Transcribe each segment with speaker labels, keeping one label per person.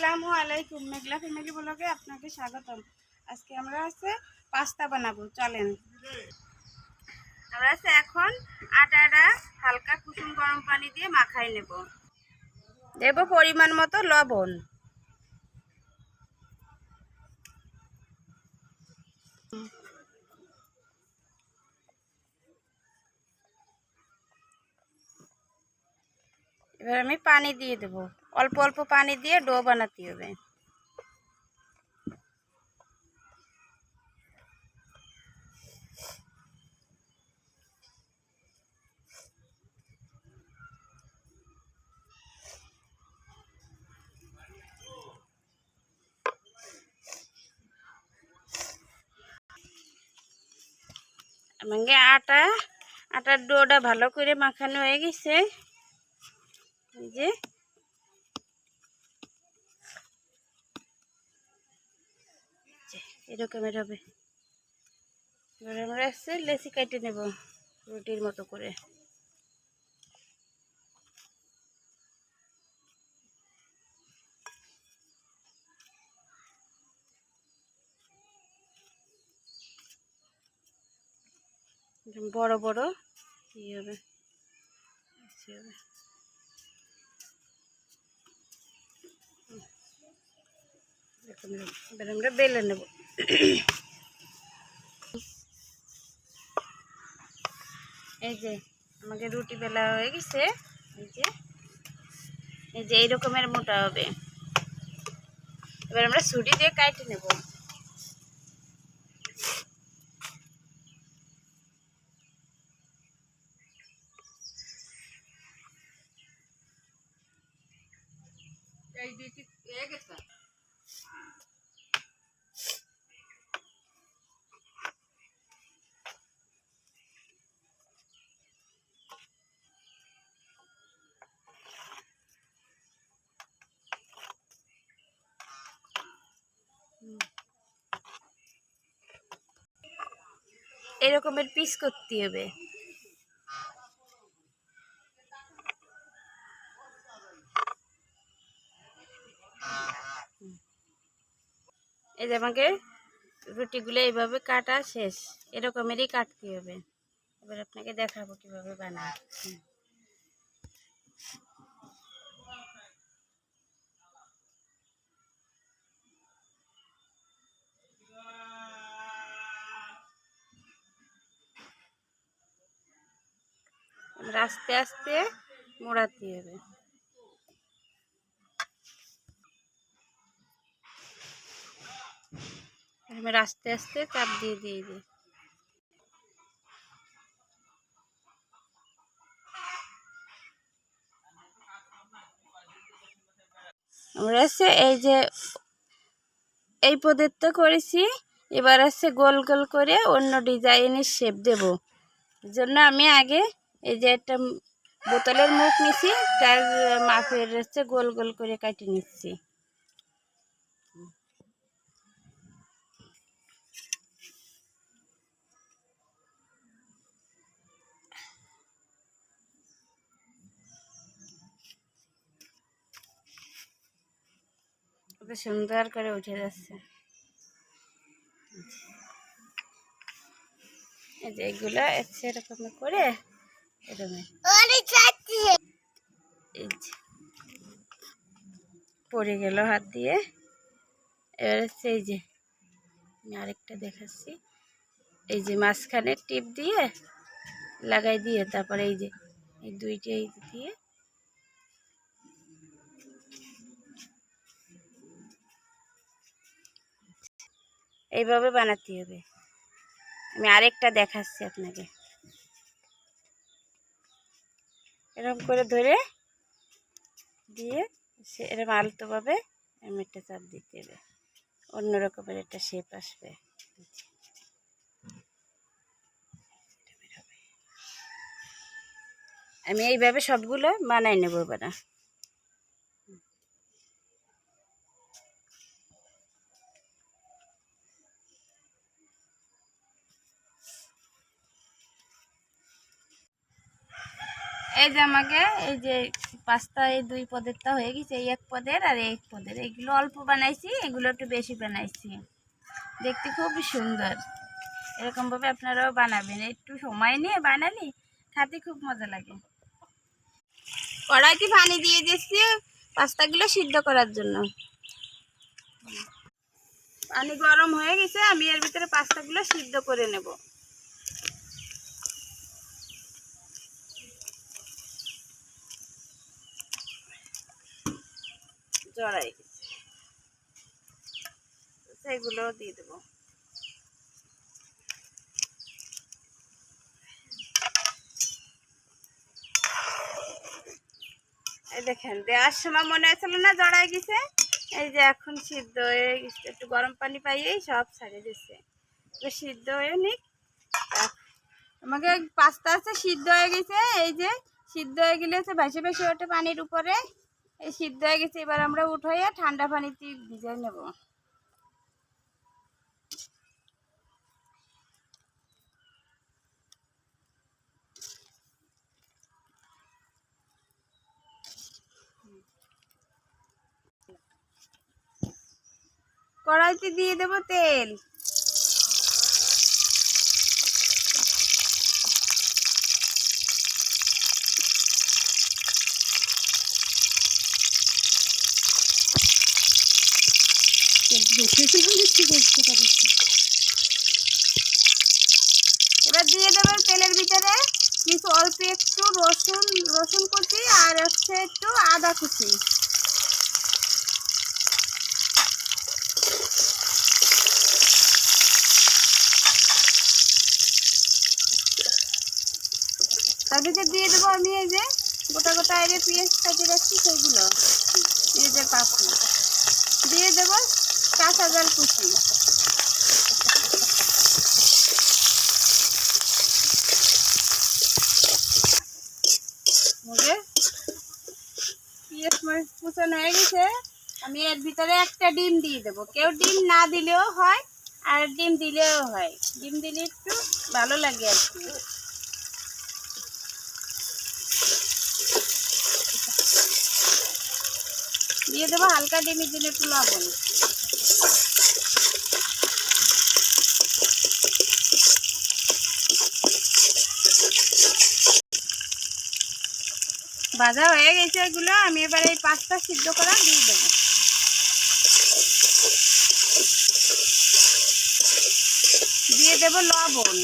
Speaker 1: আসসালামু আলাইকুম। মেঘলা ফ্যামিলি ব্লগে আপনাকে স্বাগতম। আজকে আমরা আছে পাস্তা বানাবো। চলেন। আমরা আছে এখন আটাটা হালকা কুসুম গরম পানি দিয়ে মাখাই নেব। দেব পরিমাণ মতো লবণ। এবার আমি পানি দিয়ে দেব। অল্প অল্প পানি দিয়ে ডো বানাতে হবে। আমাকে আটা, আটার ডোটা ভালো করে মাখানো হয়ে গেছে। এই যে। এরকমের হবে আমরা এসে লেসি কেটে নেব রুটির মতো করে। বড় বড় ই হবে। হবে। আমরা বেলে নেব। এই যে আমাকে রুটি বেলা হয়ে গেছে। এই যে এই যে এই রকমের মোটা হবে। এবার আমরা ছুরি দিয়ে কাটে নেব। এরকমের পিস করতে হবে। এই যে আমাকে রুটিগুলো এইভাবে কাটা শেষ, এরকমেরই কাটতে হবে। এবার আপনাকে দেখাবো কীভাবে বানায়। আস্তে আস্তে মোড়াতে হবে। এবার আস্তে আস্তে চাপ দিয়ে দিয়ে দিই। আমরা এই যে এই পদ্ধতিতে করেছি, এবার হচ্ছে গোল গোল করে অন্য ডিজাইনের শেপ দেব। জন্য আমি আগে এই যে একটা বোতলের মুখ নিছি, তার মাপের হচ্ছে গোল গোল করে কাটি নিচ্ছি। সুন্দর করে উঠে যাচ্ছে। এই যে এগুলো করে এরকম যে পড়ে গেল হাত দিয়ে। এবার এই যে আমি আরেকটা দেখাচ্ছি। এই যে মাঝখানে টিপ দিয়ে লাগাই দিয়ে তারপরে এই যে এই দুইটা এই দিয়ে। এইভাবে বানাতে হবে। আমি আরেকটা দেখাচ্ছি আপনাকে। এরকম করে ধরে দিয়ে সে এরকম আলতোভাবে একটা চাপ দিতে হবে। অন্য রকমের একটা শেপ আসবে। আমি এইভাবে সবগুলো বানাই নেব এবার। এই যে আমাকে, এই যে পাস্তা এই দুই পদেরটা হয়ে গেছে, এই এক পদের আর এক পদের। এইগুলো অল্প বানাইছি, এগুলো একটু বেশি বানাইছি। দেখতে খুবই সুন্দর। এরকমভাবে আপনারাও বানাবেন। একটু সময় নিয়ে বানালি, খেতে খুব মজা লাগে। কড়াইতে পানি দিয়ে দিচ্ছি পাস্তাগুলো সিদ্ধ করার জন্য। পানি গরম হয়ে গেছে, আমি এর ভিতরে পাস্তাগুলো সিদ্ধ করে নেব। জড়াই গেছে সেগুলো দিয়ে দেবো। এই দেখেন, দেওয়ার সময় মনে হয়েছিল না জড়াই গেছে এই যে এখন সিদ্ধ হয়ে গেছে, একটু গরম পানি পাইয়েই সব ছাড়িয়ে দিচ্ছে সিদ্ধ হয়ে নিক। আমাকে পাস্তা আছে, সিদ্ধ হয়ে গেছে, এই যে সিদ্ধ হয়ে গেলে হচ্ছে ভেসে ভেসে ওঠে পানির উপরে। এই সিদ্ধ হয়ে গেছে, এবার আমরা উঠাইয়া ঠান্ডা পানিতে ভিজাই নেব। কড়াইতে দিয়ে দেবো তেল। এবার দিয়ে দেবো তেলের ভিতরে কিছু অল্প একটু রসুন রসুন কুচি আর হচ্ছে একটু আদা কুচি। তার ভিতরে দিয়ে দেবো আমি এই যে গোটা গোটা এর পেঁয়াজ কাটিয়ে রাখছি সেইগুলো পেঁয়াজের পাখি দিয়ে দেবো কাঁচা। জল কুচি কুচানো হয়ে গেছে। আমি এর ভিতরে একটা ডিম দিয়ে দেবো। কেউ ডিম না দিলেও হয় আর ডিম দিলেও হয়। ডিম দিলে একটু ভালো লাগে আর কি। দিয়ে দেবো হালকা ডিমের জন্য একটু লবণ। ভাজা হয়ে গেছে এগুলো, আমি এবার এই পাঁচটা সিদ্ধ করা দিয়ে দেবো। দিয়ে দেবো লবণ।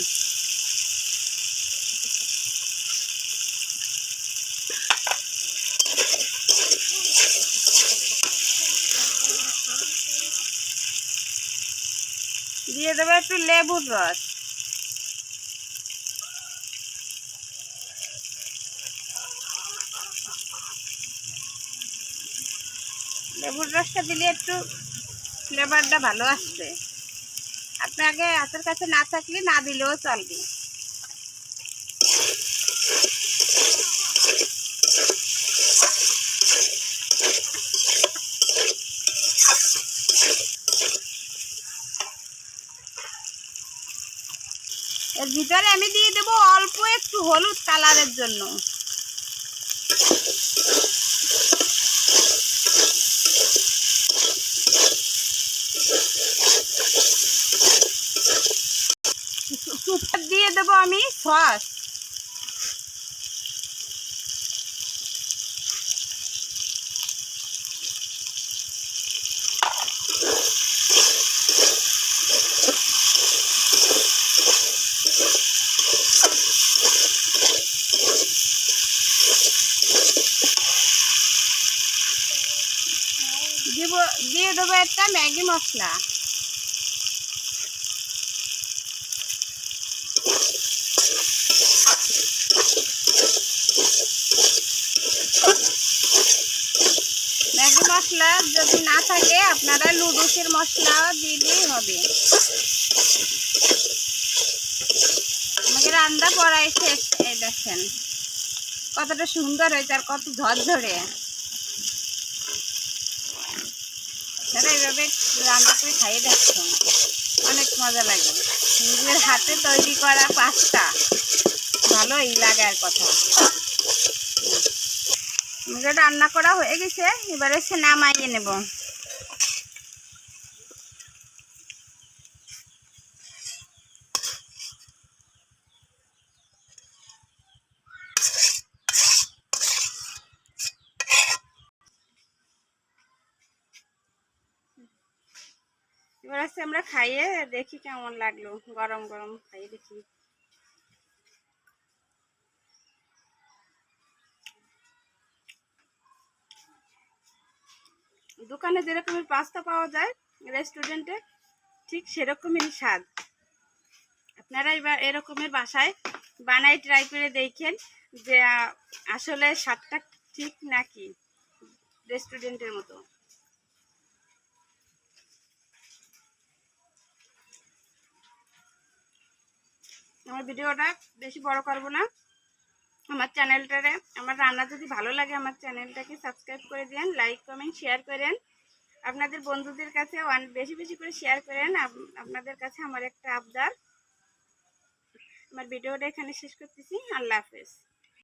Speaker 1: দিয়ে দেবো একটু লেবুর রস। লেবুর রসটা দিলে একটু ফ্লেভারটা ভালো আসবে। আপনি আগে হাতের কাছে না থাকলে না দিলেও চলবে। ভিতরে আমি দিয়ে দেবো অল্প একটু হলুদ কালারের জন্য। সুপার দিয়ে দেবো আমি সস দিব দিয়ে দেবো একটা ম্যাগি মশলা। ম্যাগি মশলা যদি না থাকে, আপনারা লুডুসের মশলা দিলেই হবে। আমাকে রান্না শেষ এই দেখেন, কতটা সুন্দর হয়েছে আর কত ঝরঝরে। আপনারা এইভাবে রান্না করে খাইয়ে দেখছেন অনেক মজা লাগে। নিজের হাতে তৈরি করা পাস্তা, ভালোই লাগার কথা। রান্না করা হয়ে গেছে, এবারে সে নামাইয়ে নেব। এবার আমরা খাইয়ে দেখি কেমন লাগল। গরম গরম খাইয়ে দেখি। দোকানে যেরকমের পাস্তা পাওয়া যায় রেস্টুরেন্টে ঠিক সেরকমেরই স্বাদ। আপনারা এবার এরকমের বাসায় বানাই ট্রাই করে দেখেন যে আসলে স্বাদটা ঠিক নাকি রেস্টুরেন্টের মতো। আমার ভিডিওটা বেশি বড় করব না। আমার চ্যানেলটারে, আমার রান্না যদি ভালো লাগে, আমার চ্যানেলটাকে সাবস্ক্রাইব করে দেন লাইক কমেন্ট শেয়ার করেন। আপনাদের বন্ধুদের কাছে বেশি বেশি করে শেয়ার করেন। আপ- আপনাদের কাছে আমার একটা আবদার। আমার ভিডিওটা এখানে শেষ করতেছি। আল্লাহ হাফেজ।